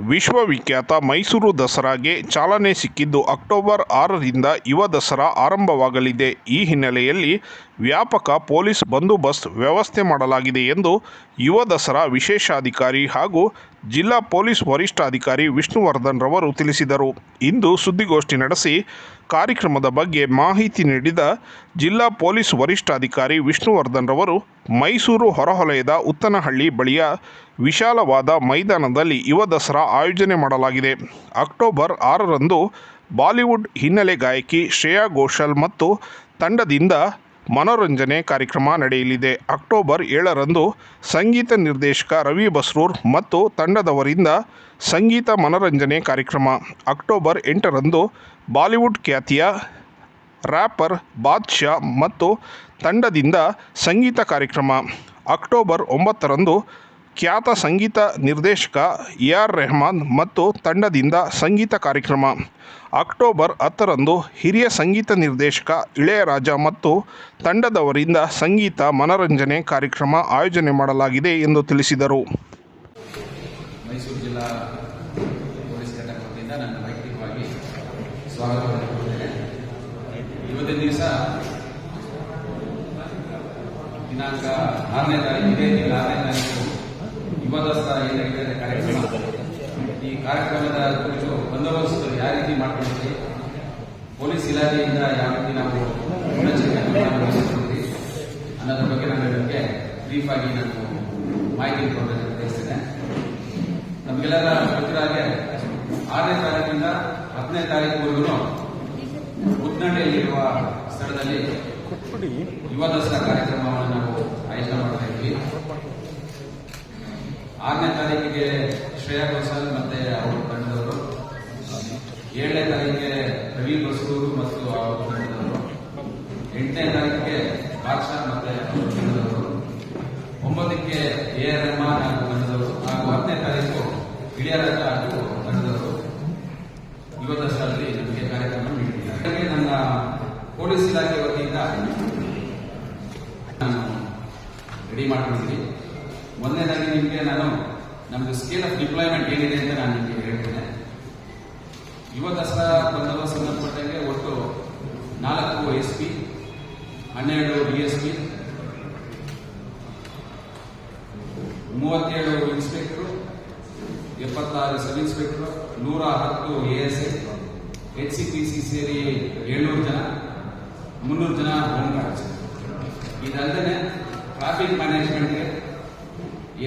ವಿಶ್ವವಿಖ್ಯಾತ ಮೈಸೂರು ದಸರಾಗೆ ಚಾಲನೆ ಸಿಕ್ಕಿದ್ದು ಅಕ್ಟೋಬರ್ ಆರರಿಂದ ಯುವ ದಸರಾ ಆರಂಭವಾಗಲಿದೆ. ಈ ಹಿನ್ನೆಲೆಯಲ್ಲಿ ವ್ಯಾಪಕ ಪೊಲೀಸ್ ಬಂದೋಬಸ್ತ್ ವ್ಯವಸ್ಥೆ ಮಾಡಲಾಗಿದೆ ಎಂದು ಯುವ ದಸರಾ ವಿಶೇಷಾಧಿಕಾರಿ ಹಾಗೂ ಜಿಲ್ಲಾ ಪೊಲೀಸ್ ವರಿಷ್ಠಾಧಿಕಾರಿ ವಿಷ್ಣುವರ್ಧನ್ ರವರು ತಿಳಿಸಿದರು. ಇಂದು ಸುದ್ದಿಗೋಷ್ಠಿ ನಡೆಸಿ ಕಾರ್ಯಕ್ರಮದ ಬಗ್ಗೆ ಮಾಹಿತಿ ನೀಡಿದ ಜಿಲ್ಲಾ ಪೊಲೀಸ್ ವರಿಷ್ಠಾಧಿಕಾರಿ ವಿಷ್ಣುವರ್ಧನ್ ರವರು, ಮೈಸೂರು ಹೊರವಲಯದ ಉತ್ತನಹಳ್ಳಿ ಬಳಿಯ ವಿಶಾಲವಾದ ಮೈದಾನದಲ್ಲಿ ಯುವ ದಸರಾ ಆಯೋಜನೆ ಮಾಡಲಾಗಿದೆ. ಅಕ್ಟೋಬರ್ ಆರರಂದು ಬಾಲಿವುಡ್ ಹಿನ್ನೆಲೆ ಗಾಯಕಿ ಶ್ರೇಯಾ ಘೋಷಾಲ್ ಮತ್ತು ತಂಡದಿಂದ ಮನೋರಂಜನೆ ಕಾರ್ಯಕ್ರಮ ನಡೆಯಲಿದೆ. ಅಕ್ಟೋಬರ್ ಏಳರಂದು ಸಂಗೀತ ನಿರ್ದೇಶಕ ರವಿ ಬಸ್ರೂರ್ ಮತ್ತು ತಂಡದವರಿಂದ ಸಂಗೀತ ಮನರಂಜನೆ ಕಾರ್ಯಕ್ರಮ. ಅಕ್ಟೋಬರ್ ಎಂಟರಂದು ಬಾಲಿವುಡ್ ಖ್ಯಾತಿಯ ರ್ಯಾಪರ್ ಬಾದ್ಶಾ ಮತ್ತು ತಂಡದಿಂದ ಸಂಗೀತ ಕಾರ್ಯಕ್ರಮ. ಅಕ್ಟೋಬರ್ ಒಂಬತ್ತರಂದು ಖ್ಯಾತ ಸಂಗೀತ ನಿರ್ದೇಶಕ ಎ ಆರ್ ರೆಹಮಾನ್ ಮತ್ತು ತಂಡದಿಂದ ಸಂಗೀತ ಕಾರ್ಯಕ್ರಮ. ಅಕ್ಟೋಬರ್ ಹತ್ತರಂದು ಹಿರಿಯ ಸಂಗೀತ ನಿರ್ದೇಶಕ ಇಳೆಯರಾಜ ಮತ್ತು ತಂಡದವರಿಂದ ಸಂಗೀತ ಮನರಂಜನೆ ಕಾರ್ಯಕ್ರಮ ಆಯೋಜನೆ ಮಾಡಲಾಗಿದೆ ಎಂದು ತಿಳಿಸಿದರು. ಮೈಸೂರು ಜಿಲ್ಲಾ ಪೊಲೀಸ್ ವೈಯಕ್ತಿಕವಾಗಿ ಕೊಡುತ್ತೇನೆ ಇವತ್ತಿನ ದಿವಸ ದಿನಾಂಕ ಆರನೇ ಆರನೇ ತಾರೀಕು ಯುವ ಏನಾಗಿದೆ ಕಾರ್ಯಕ್ರಮ? ಈ ಕಾರ್ಯಕ್ರಮದ ಕುರಿತು ಬಂದೋಬಸ್ತ್ ಯಾವ ರೀತಿ ಮಾಡ್ಕೊಂಡಿದ್ವಿ ಪೊಲೀಸ್ ಇಲಾಖೆಯಿಂದ ಯಾವ ರೀತಿ ನಾವು ಮುನ್ನೆಚ್ಚರಿಕೆಯನ್ನು ಅನ್ನೋದ್ರ ಬಗ್ಗೆ ನಾನು ನಿಮಗೆ ಬ್ರೀಫ್ ಆಗಿ ನಾನು ಮಾಹಿತಿ ಕೊಡೋದಕ್ಕೆ ಬಯಸ್ತೇನೆ ನಮಗೆಲ್ಲರ ಗೊತ್ತಿರಾಗೆ ಆರನೇ ತಾರೀಕಿಂದ ಹತ್ತನೇ ತಾರೀಕುವರೆಗೂ ಉದ್ನಳ್ಳಿಯಲ್ಲಿರುವ ಸ್ಥಳದಲ್ಲಿ ಯುವ ದಸರಾ ಕಾರ್ಯಕ್ರಮವನ್ನು ನಾವು ಆಯೋಜನೆ ಮಾಡ್ತಾ ಇದ್ವಿ ಆರನೇ ತಾರೀಕಿಗೆ ಶ್ರೇಯಾ ಘೋಷಾಲ್ ಮತ್ತೆ ಅವರು ತಂಡದವರು. ಏಳನೇ ತಾರೀಕಿಗೆ ರವಿ ಬಸೂರು ಮತ್ತು ಅವರು ತಂಡದವರು. ಎಂಟನೇ ತಾರೀಕಿಗೆ ಬಾದ್ಶಾ ಮತ್ತೆ ಬಂದವರು ತಂಡದವರು. ಒಂಬತ್ತಕ್ಕೆ ಎ ಆರ್ ರಹಮಾನ್ ಹಾಗೂ ತಂಡದವರು. ಹಾಗೂ ಹತ್ತನೇ ತಾರೀಕು ಇಳಿಯರಾಜ ಹಾಗೂ ತಂಡದವರು. ದಸರಾದಲ್ಲಿ ನಮಗೆ ಕಾರ್ಯಕ್ರಮ ನೀಡಿದ್ದಾರೆ ನನ್ನ ಪೊಲೀಸ್ ಇಲಾಖೆ ವತಿಯಿಂದ ನಾನು ರೆಡಿ ಮಾಡ್ಕೊಂಡಿದ್ದೀನಿ ಮೊದಲನೇದಾಗಿ ನಿಮಗೆ ನಾನು ನಮ್ದು ಸ್ಕೇಲ್ ಆಫ್ ಡಿಪ್ಲಾಯ್ಮೆಂಟ್ ಏನಿದೆ ಅಂತ ನಾನು ನಿಮಗೆ ಹೇಳ್ತೇನೆ. ಯುವ ದಸರಾ ಬಂದೋಬಸ್ತ್ ಸಂಬಂಧಪಟ್ಟಂಗೆ ಒಟ್ಟು ನಾಲ್ಕು ಎಸ್ ಪಿ ಹನ್ನೆರಡು ಡಿ ಎಸ್ ಪಿ ಮೂವತ್ತೇಳು ಇನ್ಸ್ಪೆಕ್ಟರ್ ಎಪ್ಪತ್ತಾರು ಸಬ್ ಇನ್ಸ್ಪೆಕ್ಟರ್ ನೂರ ಹತ್ತು A S H C P C ಸೇರಿ ಏಳ್ನೂರು ಜನ, ಮುನ್ನೂರು ಜನ ಹೋಮ್ ಗಾರ್ಡ್ಸ್ ಇದಲ್ಲದೆ ಟ್ರಾಫಿಕ್ ಮ್ಯಾನೇಜ್ಮೆಂಟ್ಗೆ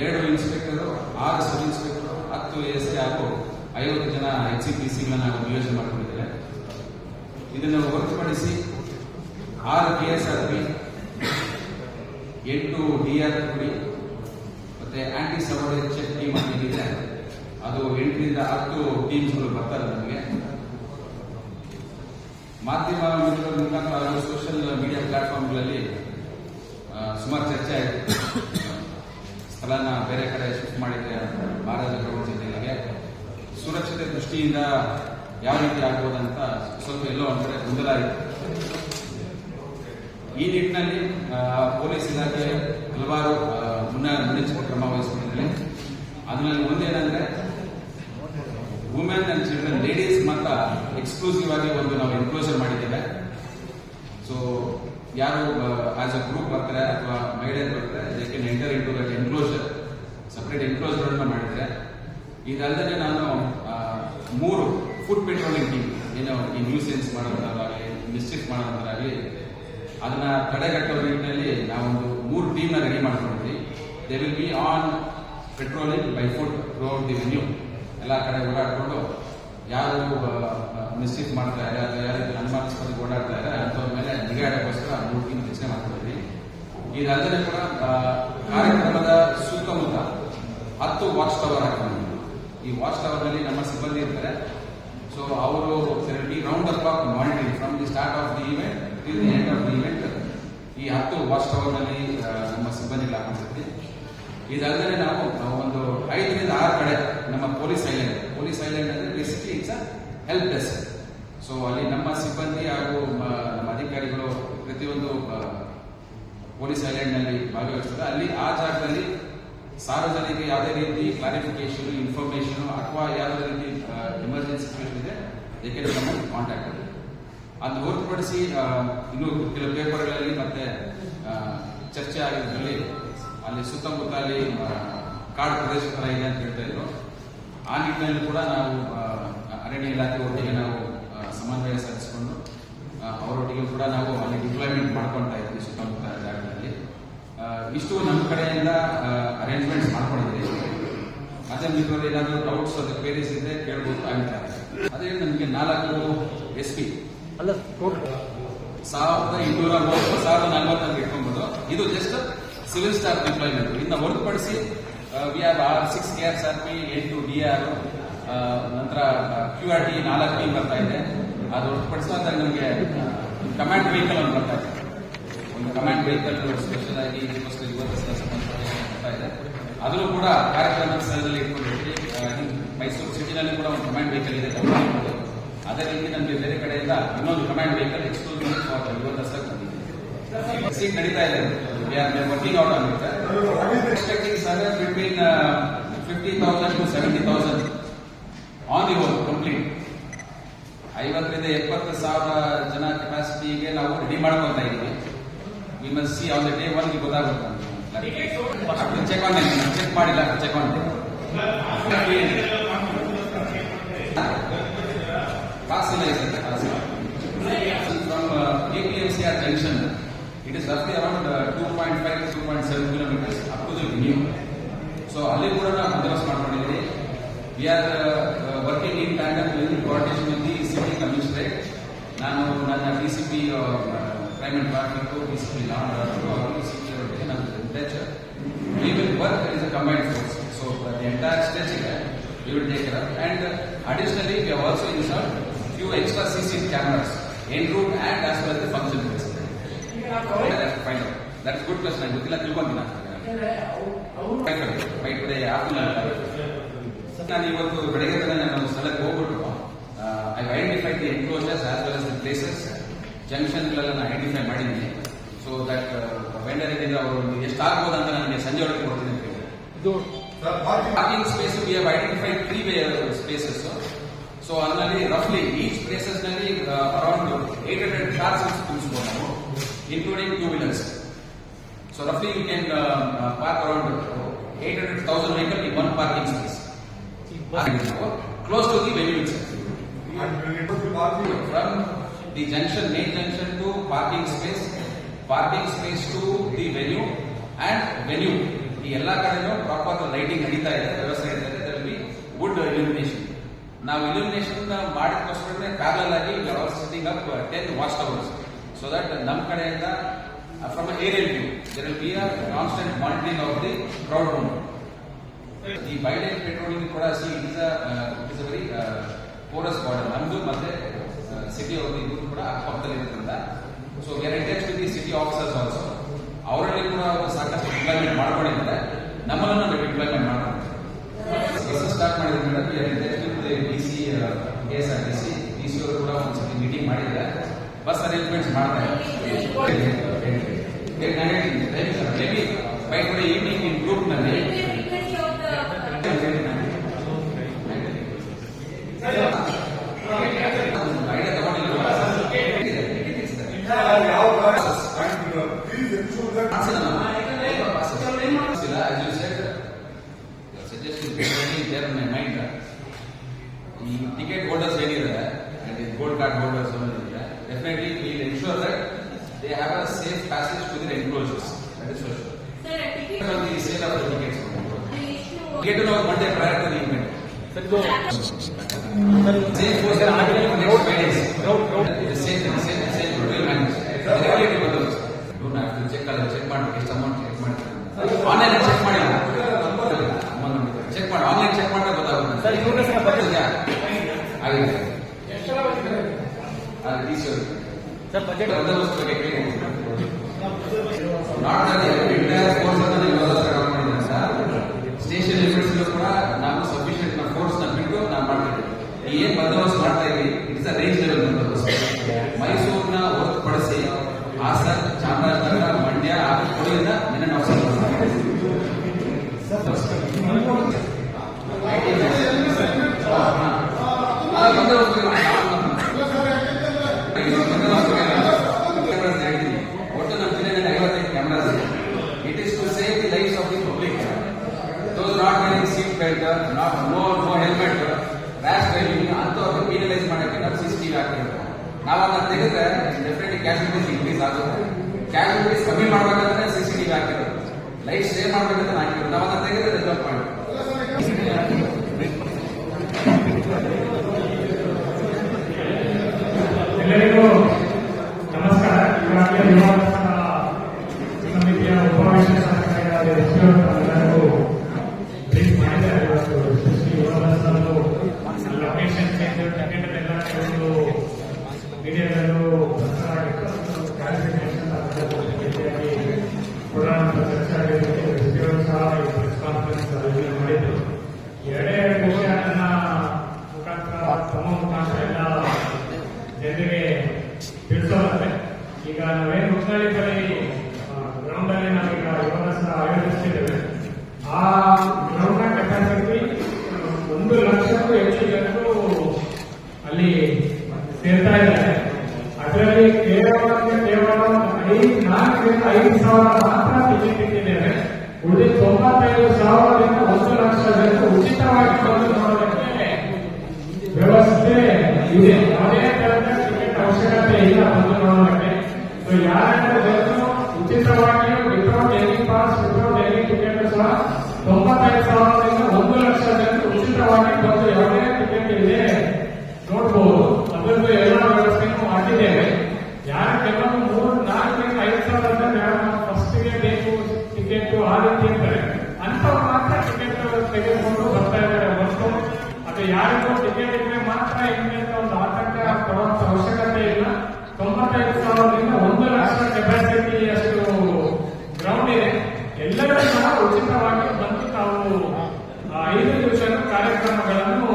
ಎರಡು ಇನ್ಸ್ಪೆಕ್ಟರ್ ಆರು ಸಬ್ ಇನ್ಸ್ಪೆಕ್ಟರ್ ಹತ್ತು ಎಸ್ ಐ ಹಾಗೂ ಐವತ್ತು ಜನ ಎಚ್ ಸಿ ಪಿ ಸಿಗಳನ್ನ ನಿಯೋಜನೆ ಮಾಡಿಕೊಂಡಿದ್ದೇವೆ. ಇದನ್ನು ಹೊರತುಪಡಿಸಿ ಆರು ಕೆ ಎಸ್ ಆರ್ ಪಿ ಎಂಟು ಡಿ ಆರ್ ಪಿ ಮತ್ತೆ ಆಂಟಿ ಸಬಾರ್ಡಿನೇಟ್ ಚೆಕ್ ಟೀಮ್ ಅಂತ ಏನಿದೆ ಅದು ಎಂಟರಿಂದ ಹತ್ತು ಟೀಮ್ಸ್ಗಳು ಬರ್ತಾರೆ ನಮಗೆ. ಮಾಧ್ಯಮ ಮಿತ್ರರ ಮುಖಾಂತರ ಸೋಷಿಯಲ್ ಮೀಡಿಯಾ ಪ್ಲಾಟ್ಫಾರ್ಮ್ಗಳಲ್ಲಿ ಸುಮಾರು ಚರ್ಚೆ ಆಯಿತು. ಸ್ಥಳನ ಬೇರೆ ಕಡೆ ಶಿಫ್ಟ್ ಮಾಡಿದ್ರೆ ಮಹಾರಾಜ ಗೌರವ ಜಿಲ್ಲೆಗೆ ಸುರಕ್ಷತೆ ದೃಷ್ಟಿಯಿಂದ ಯಾವ ರೀತಿ ಆಗ್ಬೋದಂತ ಸ್ವಲ್ಪ ಎಲ್ಲೋ ಕಡೆ ಗೊಂದಲ ಈ ನಿಟ್ಟಿನಲ್ಲಿ ಪೊಲೀಸ್ ಇಲಾಖೆ ಹಲವಾರು ಮುನ್ನ ಮುನ್ನೆಚ್ಚರಿಕೆ ಕ್ರಮ ವಹಿಸಿದ್ರೆ ಅದರಲ್ಲಿ ಒಂದೇನಂದ್ರೆ ವುಮೆನ್ ಅಂಡ್ ಚಿಲ್ಡ್ರನ್ ಲೇಡೀಸ್ ಮಾತ್ರ ಎಕ್ಸ್ಕ್ಲೂಸಿವ್ ಆಗಿ ಒಂದು ನಾವು ಎನ್ಕ್ಲೋಸರ್ ಮಾಡಿದ್ದೇವೆ. ಸೊ ಯಾರು ಆಸ್ ಅ ಗ್ರೂಪ್ ಬರ್ತಾರೆ ಅಥವಾ ಮಹಿಳೆಯರು ಬರ್ತಾರೆ they can enter into that enclosure separate enclosure ಅನ್ನು ಮಾಡಿದ್ರೆ, ಇದಲ್ಲದೆ ನಾನು ಮೂರು ಫುಡ್ ಪೆಟ್ರೋಲಿಂಗ್ ಟೀಮ್ ಏನೋ ಈ ನ್ಯೂಸೆನ್ಸ್ ಮಾಡೋದಾಗಲಿ ಮಿಸ್ಟೇಕ್ ಮಾಡೋದಾಗಲಿ ಅದನ್ನ ತಡೆಗಟ್ಟುವ ನಿಟ್ಟಿನಲ್ಲಿ ನಾವೊಂದು ಮೂರು ಟೀಮ್ನ ರೆಡಿ ಮಾಡ್ಕೊಂಡಿದ್ವಿ they will be on patrolling by foot throughout the venue ಎಲ್ಲ ಕಡೆ ಓಡಾಡಿಕೊಂಡು, ಯಾರು ಮಿಸ್ಟೇಕ್ ಮಾಡ್ತಾ ಇದ್ದಾರೆ ಯಾರು ಅನ್ಮಾರ್ಕ್ಸ್ ಓಡಾಡ್ತಾ ಇದ್ದಾರೆ ಮೂರ್ತಿ ಇಡೋಕ್ಕೋಸ್ಕರ ಮೂರು ಟೀಮ್ ರಚನೆ ಮಾಡ್ಕೊಂಡಿದ್ವಿ ಇದಲ್ಲದೆ ಕೂಡ ಕಾರ್ಯಕ್ರಮದ ಸುತ್ತಮುತ್ತ ಹತ್ತು ವಾಚ್ ಟವರ್ ಹಾಕೊಂಡು ಈ ವಾಚ್ ಟವರ್ನಲ್ಲಿ ನಮ್ಮ ಸಿಬ್ಬಂದಿ ಇರ್ತಾರೆ. ಸೊ ಅವರು ರೌಂಡ್ ಅಪ್ ಆಫ್ ಮಾಡಿ from the start of the event till the end of the event ಈ ಹತ್ತು ವಾಚ್ ಟವರ್ನಲ್ಲಿ ನಮ್ಮ ಸಿಬ್ಬಂದಿ ಹಾಕೊಂಡಿರ್ತೀವಿ ಇದಲ್ಲದೆ ನಾವು ಒಂದು ಐದರಿಂದ ಆರು ಕಡೆ ನಮ್ಮ ಪೊಲೀಸ್ ಐಲೆಂಡ್ ಪೊಲೀಸ್ ಐಲ್ಯಾಂಡ್ ಅಂದ್ರೆ basically it's help desk so ಅಲ್ಲಿ ನಮ್ಮ ಸಿಬ್ಬಂದಿ ಹಾಗೂ ಅಧಿಕಾರಿಗಳು ಪ್ರತಿಯೊಂದು ಪೊಲೀಸ್ ಐಲ್ಯಾಂಡ್ನಲ್ಲಿ ಭಾಗವಹಿಸ್ತಾರೆ. ಅಲ್ಲಿ ಆ ಜಾಗದಲ್ಲಿ ಸಾರ್ವಜನಿಕ ಯಾವುದೇ ರೀತಿ ಕ್ಲಾರಿಫಿಕೇಶನ್ ಇನ್ಫಾರ್ಮೇಶನ್ ಅಥವಾ ಯಾವುದೇ ರೀತಿ ಎಮರ್ಜೆನ್ಸಿ ಸಿಚುವೇಶನ್ ಇದೆ ಅದಕ್ಕೆ ನಮ್ಮ ಕಾಂಟ್ಯಾಕ್ಟ್ ಇದೆ ಅದು ಹೊರತುಪಡಿಸಿ ಇನ್ನು ಕೆಲವು ಪೇಪರ್ಗಳಲ್ಲಿ ಮತ್ತೆ ಚರ್ಚೆ ಆಗಿದ್ದಲ್ಲಿ ಅಲ್ಲಿ ಸುತ್ತಮುತ್ತ ಅಲ್ಲಿ ಕಾಡು ಪ್ರದೇಶ ಥರ ಇದೆ ಅಂತ ಹೇಳ್ತಾ ಇದ್ರು. ಆ ನಿಟ್ಟಿನಲ್ಲಿ ಕೂಡ ನಾವು ಅರಣ್ಯ ಇಲಾಖೆ ಒಟ್ಟಿಗೆ ನಾವು ಸಮನ್ವಯ ಸಾಧಿಸಿಕೊಂಡು ಕೂಡ ನಾವು ಅಲ್ಲಿ ಡಿಪ್ಲಾಯ್ಮೆಂಟ್ ಮಾಡ್ಕೊಳ್ತಾ ಇದ್ವಿ ಸುತ್ತಮುತ್ತ ಜಾಗದಲ್ಲಿ ಇಷ್ಟು ನಮ್ಮ ಕಡೆಯಿಂದ ಅರೇಂಜ್ಮೆಂಟ್ಸ್ ಮಾಡ್ಕೊಂಡಿದ್ವಿ ಅದೇ ನಿಮ್ಮಲ್ಲಿ ಏನಾದರೂ ಡೌಟ್ಸ್ ಅದು ಕ್ವೇರೀಸ್ ಇದ್ರೆ ಕೇಳ್ಬೋದು ಆಗಿಲ್ಲ ಅದೇ ನಮಗೆ ನಾಲ್ಕು ಎಸ್ ಪಿ ಅಲ್ಲ ಸಾವಿರದ ಇನ್ನೂರ ಮೂವತ್ತು ಸಾವಿರದ ನಲ್ವತ್ತಲ್ಲಿ ಇಟ್ಕೊಂಬೋದು. ಇದು ಜಸ್ಟ್ ಸಿವಿಲ್ ಸ್ಟಾಫ್ ಡಿಪ್ಲಾಯ್ಮೆಂಟ್ ಇನ್ನು ಹೊರತುಪಡಿಸಿ V R R six K R R P ಎಂಟು ಡಿ ಆರ್ ನಂತರ ಕ್ಯೂ ಆರ್ ಟಿ ನಾಲ್ಕು ಬರ್ತಾ ಇದೆ. ಅದು ಹೊರತುಪಡಿಸಿ ಅಂದ್ರೆ ನಮಗೆ ಕಮಾಂಡ್ ವೆಹಿಕಲ್ ಅಂತ ಬರ್ತಾ ಇದೆ ಒಂದು ಕಮಾಂಡ್ ವೆಹಿಕಲ್ ಸ್ಪೆಷಲ್ ಆಗಿ ಇದಕ್ಕೋಸ್ಕರ ಇವತ್ತು ಬರ್ತಾ ಕೂಡ ಕಾರ್ಯಕ್ರಮ ಸ್ಥಳದಲ್ಲಿ ಇಟ್ಕೊಂಡಿದ್ವಿ ಮೈಸೂರು ಸಿಟಿನಲ್ಲಿ ಕೂಡ ಒಂದು ಕಮಾಂಡ್ ವೆಹಿಕಲ್ ಇದೆ ಅದೇ ರೀತಿ ನಮಗೆ ಬೇರೆ ಕಡೆಯಿಂದ ಇನ್ನೊಂದು ಕಮಾಂಡ್ ವೆಹಿಕಲ್ ಎಕ್ಸ್ಕ್ಲೂಸಿವ್ ಇವತ್ತು ದಸರಾ ಈ ಸೀಟ್ ನಡೀತಾ ಇದೆ. Working out it expecting sir between fifty thousand to seventy thousand on the whole complete ಐವತ್ತರಿಂದ ಎಪ್ಪತ್ತು ಸಾವಿರ ಜನ ಕೆಪಾಸಿಟಿಗೆ ನಾವು ರೆಡಿ ಮಾಡ್ಕೊತಾ ಇದ್ದೀವಿ. We must see on the day one ಗೊತ್ತಾಗುತ್ತೆ. ಚೆಕ್ ಆನ್ ಚೆಕ್ ಮಾಡಿಲ್ಲ ಚೆಕ್ ಆನ್ ಇಲ್ಲ ಇದೆ pass from APMCR junction, it is roughly around uh, 2.5 to 2.7 kilometres up to the venue. So ಅಲ್ಲಿ ಕೂಡ ನಾವು ಬಂದೋಬಸ್ತ್ ಮಾಡ್ಕೊಂಡಿದ್ದೀವಿ. We are working in tandem in coordination with the city commissionerate ನಾನು ನನ್ನ D C P crime and traffic D C P law ಅವರು C P ಅವರಿಗೆ ನಾನು touch we will work is a combined force so the entire stage ಇದೆ. We will take care and additionally we have also install few extra C C cameras en route and as well the function place fine that's good question ನಂಗೆ ಗೊತ್ತಿಲ್ಲ ತಿಳ್ಕೊಂತೀನಿ by today ನಾನು ಇವತ್ತು ಬೆಳಗ್ಗೆ ತಾನೇ ನಾನು ಸ್ಥಳಕ್ಕೆ ಹೋಗ್ಬಿಟ್ಟು I identify the enclosures as well as the places ಜಂಕ್ಷನ್ಗಳೆಲ್ಲ ನಾನು ಐಡೆಂಟಿಫೈ ಮಾಡಿದ್ದೀನಿ. ಸೊ ದಟ್ ವೆಂಡರ್ ಇದರಿಂದ ಅವರು ಎಷ್ಟು ಆಗ್ಬೋದು ಅಂತ ನನಗೆ ಸಂಜೆ ಒಳಗೆ ಕೊಡ್ತೀನಿ ಅಂತ ಹೇಳಿದ್ರು. ಇದು parking space we have identified three way spaces so ಅದರಲ್ಲಿ ರಫ್ಲಿ ಈಚ್ ಪ್ಲೇಸಸ್ನಲ್ಲಿ ಅರೌಂಡ್ ಏಟ್ ಹಂಡ್ರೆಡ್ ಕಾರ್ಸ್ ತುಂಬಿಸಬಹುದು ನಾವು including two wheelers so ರಫ್ಲಿ you can park around eight hundred thousand vehicle in one parking space close to the venue from the junction main junction to parking space parking space to the venue and venue ಈ ಎಲ್ಲಾ ಕಡೆನೂ proper lighting ನಡೀತಾ ಇದೆ ವ್ಯವಸ್ಥೆ ಇದೆ. ಅದರಲ್ಲಿ would illumination ನಾವು illumination ಮಾಡಿದಕ್ಕೋಸ್ಕರ ಪ್ಯಾರಲ್ ಆಗಿ sitting up ten watch towers so that ನಮ್ಮ ಕಡೆಯಿಂದ from aerial view there will be a constant monitoring of the crowd room ಈ ಬೈಡೆನ್ ಪೆಟ್ರೋಲಿಂಗ್ ಕೂಡ see it is is very porous border ನಮ್ದು ಮತ್ತೆ ಸಿಟಿ ಅವ್ರದ್ದು ಇದು ಕೂಡ ಅಕ್ಕಪಕ್ಕದಲ್ಲಿ ಇರೋದ್ರಿಂದ so we are touch with the city officers also ಅವರಲ್ಲಿ ಕೂಡ ಅವರು ಸಾಕಷ್ಟು ಡಿಪ್ಲಾಯ್ಮೆಂಟ್ ಮಾಡ್ಕೊಂಡಿದ್ದಾರೆ ನಮ್ಮನ್ನು ನಾವು ಡಿಪ್ಲಾಯ್ಮೆಂಟ್ ಮಾಡ್ಕೊಂಡಿದ್ದೀವಿ ಸ್ಟಾರ್ಟ್ ಮಾಡಿದ್ರೆ madam we are with D C K S R T C D C ಅವರು ಕೂಡ ಒಂದ್ಸತಿ ಮೀಟಿಂಗ್ ಮಾಡಿದ್ದಾರೆ ಬಸ್ ಅರೇಂಜ್ಮೆಂಟ್ಸ್ ಮಾಡ್ತಾರೆ ಬೈಕ್ ಟುಡೇ ಈವ್ನಿಂಗ್ ಐಡಿಯಾ ತಗೊಂಡಿಲ್ಲ ಈ ಟಿಕೆಟ್ ಹೋಲ್ಡರ್ಸ್ ಏನಿದ್ದಾರೆ ಗೋಲ್ಡ್ ಕಾರ್ಡ್ ಹೋಲ್ಡರ್ಸ್ ಏನಿದೆ definitely will ensure that they have a safe passage to the enclosures that is for sure the sale of the tickets ticket ನಾವು Monday prior to the event sir ಇದು sir ಇದು same force next five days same same same will manage regulatory ಬಂದೋಬಸ್ತ್ don't have to check ಅಲ್ಲ check ಮಾಡ್ಬೇಕು ಎಷ್ಟು amount check ಮಾಡ್ತಾರೆ online check ಮಾಡಿಲ್ಲ check ಮಾಡಿ ಆನ್ಲೈನ್ ಚೆಕ್ ಮಾಡಿದ್ರೆ ಗೊತ್ತಾಗುತ್ತೆ ಸರ್ ಇವ್ರ ಹೆಸರು ಬಜೆಟ್ ಆಗಿದೆ ಅದು ಡಿ ಸಿ ಸರ್ ನಾವು ಅದನ್ನ ತೆಗೆದ್ರೆ ಡೆಫಿನೆಟ್ಲಿ ಕ್ಯಾಶುಲಿಟೀಸ್ ಇನ್ಕ್ರೀಸ್ ಆಗುತ್ತೆ ಕ್ಯಾಶುಲಿಟೀಸ್ ಕಮ್ಮಿ ಮಾಡ್ಬೇಕಂದ್ರೆ ಸಿ ಸಿ ಟಿವಿ ಹಾಕಿರೋದು ಲೈಫ್ ಸೇವ್ ಮಾಡ್ಬೇಕಂತ ಹಾಕಿರೋದು ನಾವು ಅದನ್ನ ತೆಗೆದ್ರೆ ರಿಸಲ್ಟ್ ಮಾಡಿ ಅದರಲ್ಲಿ ಕೇವಲ ಕೇವಲ ಐದು ನಾಲ್ಕರಿಂದ ಐದು ಸಾವಿರ ಮಾತ್ರ ಟಿಕೆಟ್ ಇಟ್ಟಿದ್ದೇವೆ. ಉಳಿದ ತೊಂಬತ್ತೈದು ಸಾವಿರದಿಂದ ಒಂದು ಲಕ್ಷ ಜನರು ಉಚಿತವಾಗಿ ಬಂದು ನೋಡೋದಕ್ಕೆ ವ್ಯವಸ್ಥೆ ಇದೆ. ಯಾವುದೇ ತರದ ಟಿಕೆಟ್ ಅವಶ್ಯಕತೆ ಇಲ್ಲ ಬಂದು ನೋಡೋದಕ್ಕೆ. ಸೊ ಜನರು ಉಚಿತವಾಗಿ without any pass without any ticket ಸಹ ತೊಂಬತ್ತೈದು ಸಾವಿರದಿಂದ ಒಂದು ಲಕ್ಷ ಜನರು ಉಚಿತವಾಗಿ ಬಂದು ಯಾವುದೇ ಟಿಕೆಟ್ ಇದೆ ನೋಡಬಹುದು ಅದರದ್ದು ಎಲ್ಲ ವ್ಯವಸ್ಥೆಯನ್ನು ಮಾಡಿದ್ದೇವೆ ಯಾರು ಕೆಲವೊಂದು ಮೂರು ನಾಲ್ಕರಿಂದ ಐದು ಸಾವಿರದ ಫಸ್ಟ್ಗೆ ಬೇಕು ಟಿಕೆಟ್ ಆ ರೀತಿ ಇರ್ತಾರೆ ಅಂಥವ್ರು ಮಾತ್ರ ಟಿಕೆಟ್ ತೆಗೆದುಕೊಂಡು ಬರ್ತಾ ಇದ್ದಾರೆ ಹೊರತು ಅದು ಯಾರಿಗೂ ಟಿಕೆಟ್ ಇದ್ರೆ ಮಾತ್ರ ಹಿಂಗೆ ಅಂತ ಒಂದು ಆತಂಕ ಪಡುವಂತ ಅವಶ್ಯಕತೆ ಇಲ್ಲ ತೊಂಬತ್ತೈದು ಸಾವಿರದಿಂದ ಒಂದು ಲಕ್ಷ ಕೆಪಾಸಿಟಿ ಅಷ್ಟು ಗ್ರೌಂಡ್ ಇದೆ ಎಲ್ಲರೂ ಸಹ ಉಚಿತವಾಗಿ ಬಂದು ತಾವು ಆ ಐದು ದಿವಸದ ಕಾರ್ಯಕ್ರಮಗಳನ್ನು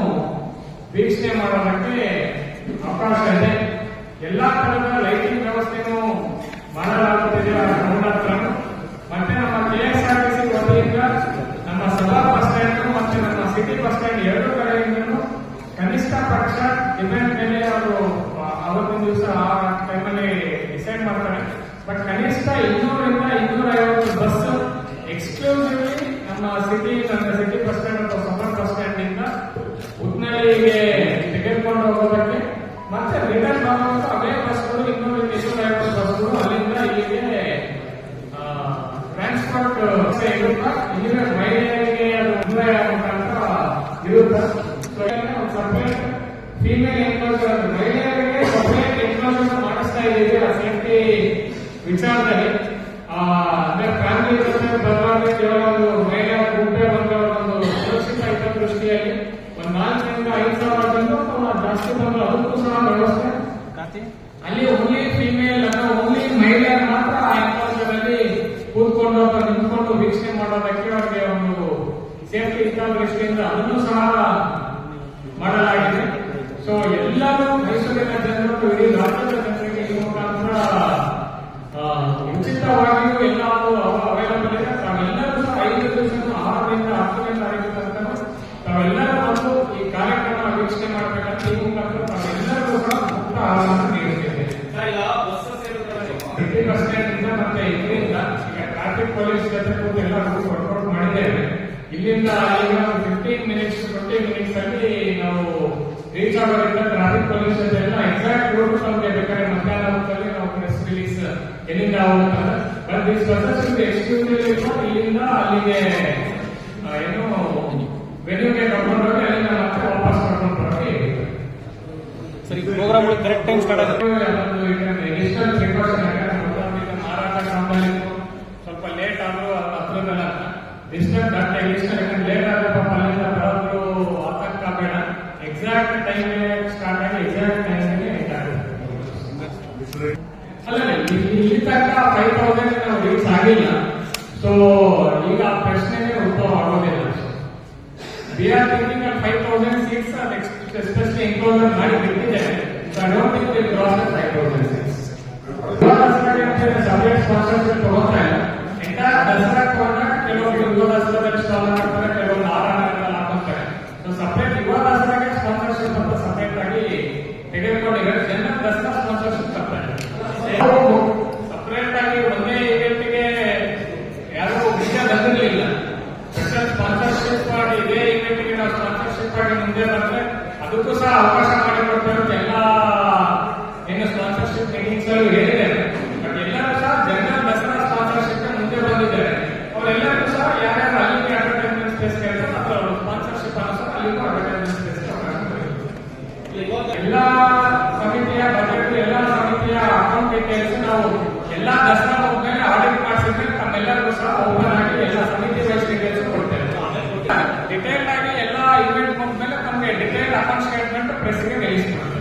ವೀಕ್ಷಣೆ ಮಾಡೋದಕ್ಕೆ ಅವಕಾಶ ಇದೆ ಎಲ್ಲಾ ತರಹದ ಲೈಟಿಂಗ್ ವ್ಯವಸ್ಥೆನೂ ಮಾಡಲಾಗುತ್ತಿದೆ ಆ ಗ್ರೌಂಡ್ ಹತ್ರ ಮತ್ತೆ ನಮ್ಮ ಕೆಎಸ್ಆರ್ಟಿಸಿ ವತಿಯಿಂದ ನಮ್ಮ ಸಭಾ ಬಸ್ ಸ್ಟ್ಯಾಂಡ್ ಮತ್ತೆ ನಮ್ಮ ಸಿಟಿ ಬಸ್ ಸ್ಟ್ಯಾಂಡ್ ಎರಡು ಕಡೆಯಿಂದಲೂ ಕನಿಷ್ಠ ಪಕ್ಷ ಡಿಮ್ಯಾಂಡ್ ಮೇಲೆ ಅವರು ಅವತ್ತಿನ ದಿವಸ ಆ ಟೈಮಲ್ಲಿ ಡಿಸೈಡ್ ಮಾಡ್ತಾರೆ. ಬಟ್ ಕನಿಷ್ಠ ಇನ್ನೂರರಿಂದ ಇನ್ನೂರ ಐವತ್ತು ಬಸ್ ಎಕ್ಸ್ಕ್ಲೂಸಿವ್ಲಿ ನಮ್ಮ ಸಿಟಿ ನಮ್ಮ ಸಿಟಿ ಬಸ್ ಸ್ಟ್ಯಾಂಡ್ ಅಥವಾ ಸಬರ್ ಬಸ್ ಸ್ಟ್ಯಾಂಡ್ ಇಂದ ಉತ್ನಳ್ಳಿಗೆ ತೆಗೆದುಕೊಂಡು ಹೋಗೋದಕ್ಕೆ. ಮತ್ತೆ ರಿಟರ್ನ್ ಬರುವಂತ ಅದೇ ಬಸ್ಗಳು ಇನ್ನೂರರಿಂದ ಇನ್ನೂರ ಐವತ್ತು ಬಸ್ಗಳು ಅಲ್ಲಿಂದ ಇಲ್ಲಿಗೆ ಟ್ರಾನ್ಸ್ಪೋರ್ಟ್ ಇರುತ್ತಾ? ವಿಚಾರದಲ್ಲಿ ಆ, ಅಂದ್ರೆ ಫ್ಯಾಮಿಲಿ ಜೊತೆ ಬರಬಾರ್ದು ಕೇವಲ ಒಂದು ಮಹಿಳೆಯರ ಗುಂಪೆ ಬಂದವರ ಒಂದು ಸುರಕ್ಷಿತ ಹಿತದೃಷ್ಟಿಯಲ್ಲಿ ಒಂದು ನಾಲ್ಕರಿಂದ ಐದು ಸಾವಿರ ಅಥವಾ ಜಾಸ್ತಿ ಬಂದು ಅದಕ್ಕೂ ಸಹ ವ್ಯವಸ್ಥೆ. ಅಲ್ಲಿ ಓನ್ಲಿ ಫೀಮೇಲ್ ಅಥವಾ ಓನ್ಲಿ ಮಹಿಳೆಯರು ಮಾತ್ರ ಆ ಎನ್ಕೌಂಟರ್ನಲ್ಲಿ ಕೂತ್ಕೊಂಡು ಅಥವಾ ನಿಂತ್ಕೊಂಡು ವೀಕ್ಷಣೆ ಮಾಡೋದಕ್ಕೆ ಅವರಿಗೆ ಒಂದು ಸೇಫ್ಟಿ ಹಿತದೃಷ್ಟಿಯಿಂದ ಅದನ್ನು ಸಹ ಮಾಡಲಾಗಿದೆ. ಸೊ ಎಲ್ಲರೂ ಮೈಸೂರಿನ ಜನರು ಇಡೀ ರಾಜ್ಯದ ಪೊಲೀಸ್ ಜೊತೆ ಎಲ್ಲ ವರ್ಕೌಟ್ ಮಾಡಿದ್ದೇವೆ. ಇಲ್ಲಿಂದ ಈಗ ಫಿಫ್ಟೀನ್ ಮಿನಿಟ್ಸ್ ಟ್ವೆಂಟಿ ಮಿನಿಟ್ಸ್ ಅಲ್ಲಿ ನಾವು ರೀಚ್ ಆಗೋದ್ರಿಂದ ಟ್ರಾಫಿಕ್ ಪೊಲೀಸ್ ಜೊತೆ ಎಲ್ಲ ಎಕ್ಸಾಕ್ಟ್ ರೂಟ್ ನಮಗೆ ಬೇಕಾದ್ರೆ ಮಧ್ಯಾಹ್ನ ಹೊತ್ತಲ್ಲಿ ನಾವು ಪ್ರೆಸ್ ರಿಲೀಸ್ ಎಲ್ಲಿಂದ ಬಟ್ ದಿಸ್ ಬಸಸ್ ಇಲ್ಲಿಂದ ಅಲ್ಲಿಗೆ ಏನು ವೆನ್ಯೂಗೆ ಕರ್ಕೊಂಡು ಹೋಗಿ ಅಲ್ಲಿಂದ ಮತ್ತೆ ವಾಪಸ್ ಕರ್ಕೊಂಡು ಬರೋಕೆ sir programme correct time start ಆಗುತ್ತೆ ಡಿಜಿಟಲ್ ಪ್ರಿಕಾಷನ್ ಮಾರಾಟ ಕ್ರಮದಲ್ಲಿ ಸ್ವಲ್ಪ ಲೇಟ್ ಆದ್ರೂ ಅದು ಹತ್ರದಲ್ಲ ಡಿಜಿಟಲ್ ಡಾಟಾ ಡಿಜಿಟಲ್ ಯಾಕಂದ್ರೆ ಲೇಟ್ ಆದ್ರೆ ಪಾಪ ಅಲ್ಲಿಂದ ಬರೋದು ಆತಂಕ ಬೇಡ ಎಕ್ಸಾಕ್ಟ್ ಟೈಮ್ ಸ್ಟಾರ್ಟ್ ಆಗಿ ಎಕ್ಸಾಕ್ಟ್ ಟೈಮ್ಗೆ ಅಲ್ಲ ಇಲ್ಲಿ ಇಲ್ಲಿ ತನಕ ಫೈವ್ ತೌಸಂಡ್ ನಾವು ರೀಚ್ ಆಗಿಲ್ಲ ಸೊ ಈಗ ಆ ಪ್ರಶ್ನೆನೇ ಉದ್ಭವ ಆಗೋದಿಲ್ಲ we are thinking at five thousand seats especially enclosure ಮಾಡಿ ಬಿಟ್ಟಿದ್ದೇವೆ so I don't think will cross the five thousand seats ತಗೋತಾ ಇಲ್ಲ ಎಂಟೈರ್ ದಸರಾ ತಗೊಂಡಾಗ ಕೆಲವೊಬ್ರು ಯುವ ದಸರಾದಲ್ಲಿ ಸ್ಟಾಲ್ ಹಾಕ್ತಾರೆ ಕೆಲವೊಂದು ಆರಾಧನೆಗಳಲ್ಲಿ ಹಾಕೋತಾರೆ ಸೊ ಸಪ್ರೇಟ್ ಯುವ ದಸರಾಗೆ ಸ್ಪಾನ್ಸರ್ಶಿಪ್ ಅಂತ ಸಪರೇಟ್ ಆಗಿ ದಸರಾ ಸ್ಪಾನ್ಸರ್ಶಿಪ್ ಸಪರೇಟ್ ಆಗಿ ಒಂದೇ ಇವೆಂಟ್ಗೆ ಯಾರು ವಿಷಯ ಬಂದಿರಲಿಲ್ಲ. ಸ್ಪೆಷಲ್ ಸ್ಪಾನ್ಸರ್ಶಿಪ್ ಮಾಡಿ ಇದೇ ಇವೆಂಟ್ಗೆ ನಾವು ಸ್ಪಾನ್ಸರ್ಶಿಪ್ ಆಗಿ ಮುಂದೆ ಬಂದ್ರೆ ಅದಕ್ಕೂ ಸಹ ಅವಕಾಶ ಮಾಡಿಕೊಡ್ತಾರೆ ಎಲ್ಲ ಏನು ಸ್ಪಾನ್ಸರ್ಶಿಪ್ ಮೀಟಿಂಗ್ಸ್ ಹೇಳಿದ್ದಾರೆ ಬಟ್ ಎಲ್ಲರೂ ಸಹ ಜನರಲ್ ದಸರಾ ಸ್ಪಾನ್ಸರ್ಶಿಪ್ ಮುಂದೆ ಬಂದಿದ್ದಾರೆ ಅವರೆಲ್ಲರೂ ಸಹ ಯಾರ್ಯಾರು ಅಲ್ಲಿಗೆ ಅಡ್ವರ್ಟೈಸ್ಮೆಂಟ್ ಸ್ಪೇಸ್ ಕೇಳ್ತಾರೆ ಅಥವಾ ಅವ್ರ ಸ್ಪಾನ್ಸರ್ಶಿಪ್ ಅನ್ನು ಸಹ ಅಲ್ಲಿಗೂ ಅಡ್ವರ್ಟೈಸ್ಮೆಂಟ್ ಸ್ಪೇಸ್ ಅವಕಾಶ ಮಾಡಿಕೊಡ್ತಾರೆ. ಎಲ್ಲ ಸಮಿತಿಯ ಬಜೆಟ್ ಎಲ್ಲ ಸಮಿತಿಯ ಅಕೌಂಟ್ ಡೀಟೇಲ್ಸ್ ನಾವು ಎಲ್ಲ ದಸರಾ ಹೋದ್ಮೇಲೆ ಆಡಿಟ್ ಮಾಡಿಸಿದ್ರೆ ತಮ್ಮೆಲ್ಲರಿಗೂ ಸಹ ಓಪನ್ ಆಗಿ ಎಲ್ಲ ಸಮಿತಿ ವೈಸ್ ಡೀಟೇಲ್ಸ್ ಕೊಡ್ತೇವೆ ಡಿಟೇಲ್ ಆಗಿ